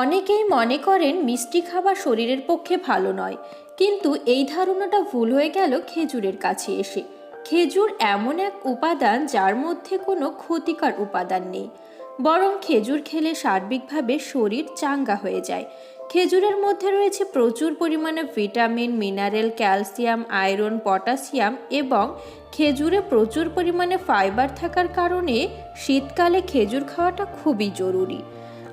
অনেকেই মনে করেন মিষ্টি খাওয়া শরীরের পক্ষে ভালো নয়। কিন্তু এই ধারণাটা ভুল হয়ে গেল খেজুরের কাছে এসে। খেজুর এমন এক উপাদান যার মধ্যে কোনো ক্ষতিকর উপাদান নেই। বরং খেজুর খেলে সার্বিকভাবে শরীর চাঙ্গা হয়ে যায়। খেজুরের মধ্যে রয়েছে প্রচুর পরিমাণে vitamin, mineral, calcium, iron, potassium এবং খেজুরে প্রচুর পরিমাণে ফাইবার থাকার কারণে শীতকালে খেজুর খাওয়াটা খুবই জরুরি।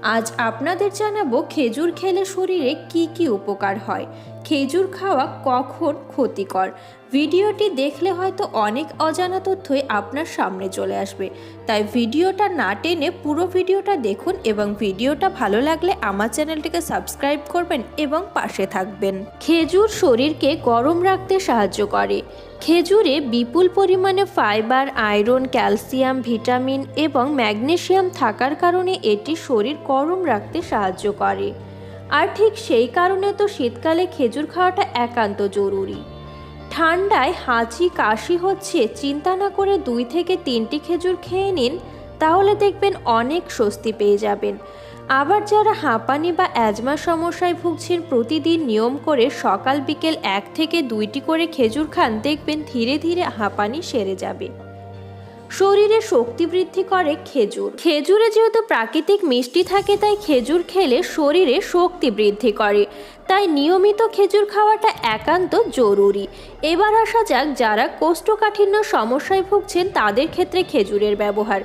আজ আপনাদের জানাব খেজুর খেলে শরীরে কি কি উপকার হয়। খেজুর খাওয়া কখন ক্ষতিকর? ভিডিওটি দেখলে হয়তো অনেক অজানা তথ্যই আপনার সামনে চলে আসবে। তাই ভিডিওটা না টেনে পুরো ভিডিওটা দেখুন এবং ভিডিওটা ভালো লাগলে আমার চ্যানেলটিকে সাবস্ক্রাইব করবেন এবং পাশে থাকবেন। খেজুর শরীরকে গরম রাখতে সাহায্য করে। খেজুরে বিপুল পরিমাণে ফাইবার, আয়রন, ক্যালসিয়াম, ভিটামিন এবং ম্যাগনেশিয়াম থাকার কারণে এটি শরীর গরম রাখতে সাহায্য করে। আর ঠিক সেই কারণে তো শীতকালে খেজুর খাওয়াটা একান্ত জরুরি। ঠান্ডায় হাঁচি, কাশি হচ্ছে, চিন্তা না করে দুই থেকে তিনটি খেজুর খেয়ে নিন, তাহলে দেখবেন অনেক স্বস্তি পেয়ে যাবেন। আবার যারা হাঁপানি বা অ্যাজমা সমস্যায় ভুগছেন, প্রতিদিন নিয়ম করে সকাল বিকেল এক থেকে দুইটি করে খেজুর খান, দেখবেন ধীরে ধীরে হাঁপানি সেরে যাবে। শরীরে শক্তি বৃদ্ধি করে খেজুর। খেজুরে যেহেতু প্রাকৃতিক মিষ্টি থাকে, তাই খেজুর খেলে শরীরে শক্তি বৃদ্ধি করে। তাই নিয়মিত খেজুর খাওয়াটা একান্ত জরুরি। এবার আসা যাক যারা কোষ্ঠকাঠিন্য সমস্যায় ভুগছেন, তাদের ক্ষেত্রে খেজুরের ব্যবহার।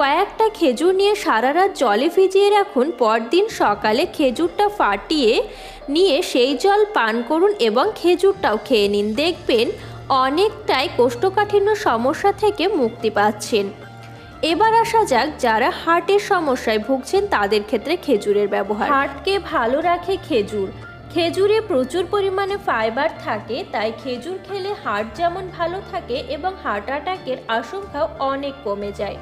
কয়েকটা খেজুর নিয়ে সারা রাত জলে ভিজিয়ে রাখুন, পরদিন সকালে খেজুরটা ফাটিয়ে নিয়ে সেই জল পান করুন এবং খেজুরটাও খেয়ে নিন। দেখবেন অনেকটাই কোষ্ঠকাঠিন্য সমস্যা থেকে মুক্তি পাচ্ছেন। এবার আসা যাক যারা হার্টের সমস্যায় ভুগছেন তাদের ক্ষেত্রে খেজুরের ব্যবহার। হার্টকে ভালো রাখে খেজুর। খেজুরে প্রচুর পরিমাণে ফাইবার থাকে, তাই খেজুর খেলে হার্ট যেমন ভালো থাকে এবং হার্ট অ্যাটাকের আশঙ্কাও অনেক কমে যায়।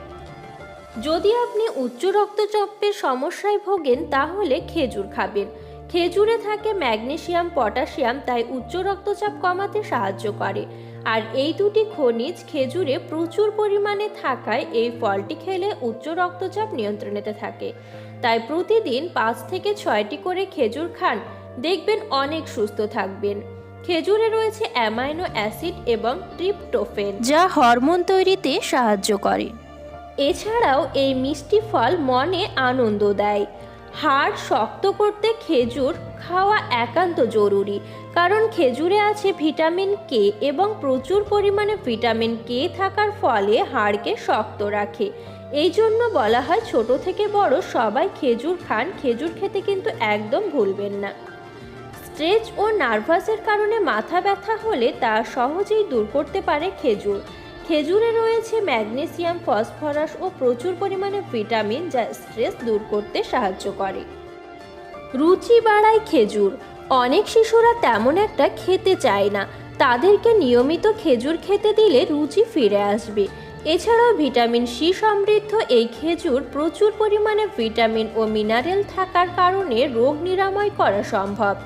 যদি আপনি উচ্চ রক্তচাপের সমস্যায় ভোগেন, তাহলে খেজুর খাবেন। খেজুরে থাকে ম্যাগনেশিয়াম, পটাশিয়াম, তাই উচ্চ রক্তচাপ কমাতে সাহায্য করে। আর এই দুটি খনিজ খেজুরে প্রচুর পরিমাণে থাকায় এই ফলটি খেলে উচ্চ রক্তচাপ নিয়ন্ত্রণেতে থাকে। তাই প্রতিদিন পাঁচ থেকে ছয়টি করে খেজুর খান। দেখবেন অনেক সুস্থ থাকবেন। খেজুরে রয়েছে অ্যামাইনো অ্যাসিড এবং ট্রিপটোফেন। যা হরমোন তৈরিতে সাহায্য করে। এছাড়াও এই মিষ্টি ফল মনে আনন্দ দেয়। হাড় শক্ত করতে খেজুর খাওয়া একান্ত জরুরি, কারণ খেজুরে আছে ভিটামিন কে এবং প্রচুর পরিমাণে ভিটামিন কে থাকার ফলে হাড়কে শক্ত রাখে। এই জন্য বলা হয় ছোট থেকে বড় সবাই খেজুর খান, খেজুর খেতে কিন্তু একদম ভুলবেন না। স্ট্রেচ ও নার্ভাসের কারণে মাথা ব্যথা হলে তা সহজেই দূর করতে পারে খেজুর। খেজুরে রয়েছে ম্যাগনেসিয়াম, ফসফরাস ও প্রচুর পরিমাণে ভিটামিন যা স্ট্রেস দূর করতে সাহায্য করে। রুচি বাড়ায় খেজুর। অনেক শিশুরা তেমন একটা খেতে চায় না। তাদেরকে নিয়মিত খেজুর খেতে দিলে রুচি ফিরে আসবে। এছাড়াও ভিটামিন সি সমৃদ্ধ। এই খেজুর প্রচুর পরিমাণে ভিটামিন ও মিনারেল থাকার কারণে রোগ নিরাময় করা সম্ভব।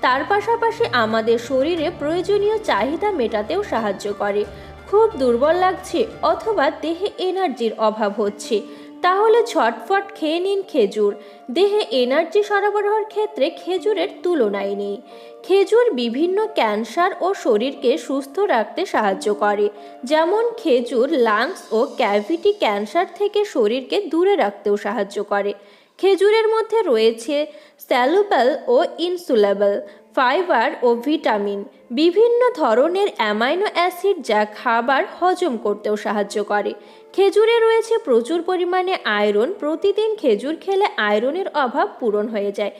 তার পাশাপাশি আমাদের শরীরে প্রয়োজনীয় চাহিদা মেটাতেও সাহায্য করে। খুব দুর্বল লাগছে অথবা দেহে এনার্জির অভাব হচ্ছে। তাহলে ছটফট খেয়ে নিন খেজুর। দেহে এনার্জি সরবরাহের ক্ষেত্রে খেজুরের তুলনায় নেই। খেজুর বিভিন্ন ক্যান্সার ও শরীরকে সুস্থ রাখতে সাহায্য করে। যেমন খেজুর, লাংস ও ক্যাভিটি ক্যান্সার থেকে শরীরকে দূরে রাখতেও সাহায্য করে। খেজুরের মধ্যে রয়েছে স্যালুবেল ও ইনসুলেবল, ফাইবার ও ভিটামিন, বিভিন্ন ধরনের অ্যামাইনো অ্যাসিড যা খাবার হজম করতেও সাহায্য করে। খেজুরে রয়েছে প্রচুর পরিমাণে আয়রন, প্রতিদিন খেজুর খেলে আয়রনের অভাব পূরণ হয়ে যায়।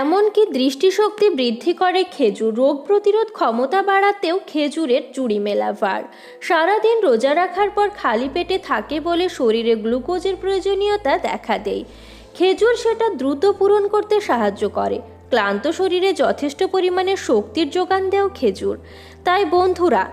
এমনকি দৃষ্টিশক্তি বৃদ্ধি করে খেজুর রোগ প্রতিরোধ ক্ষমতা বাড়াতেও খেজুরের চুড়ি মেলা ভার। সারাদিন রোজা রাখার পর খালি পেটে থাকে বলে শরীরে গ্লুকোজের প্রয়োজনীয়তা দেখা দেয়। খেজুর সেটা দ্রুত পূরণ করতে সাহায্য করে। ক্লান্ত শরীরে যথেষ্ট পরিমাণে শক্তির যোগান দেও খেজুর। তাই বন্ধুরা,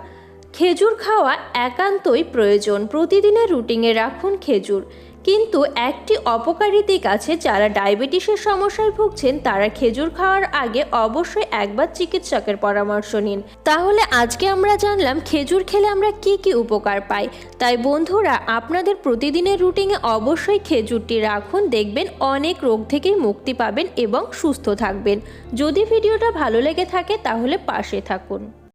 খেজুর খাওয়া একান্তই প্রয়োজন। প্রতিদিনের রুটিনে রাখুন খেজুর। কিন্তু একটি অপকারী দিক আছে যারা ডায়াবেটিসের সমস্যায় ভুগছেন। তারা খেজুর খাওয়ার আগে অবশ্যই একবার চিকিৎসকের পরামর্শ নিন। তাহলে আজকে আমরা জানলাম খেজুর খেলে আমরা কি কি উপকার পাই। তাই বন্ধুরা, আপনাদের প্রতিদিনের রুটিনে অবশ্যই খেজুরটি রাখুন। দেখবেন অনেক রোগ থেকেই মুক্তি পাবেন এবং সুস্থ থাকবেন। যদি ভিডিওটা ভালো লেগে থাকে, তাহলে পাশে থাকুন।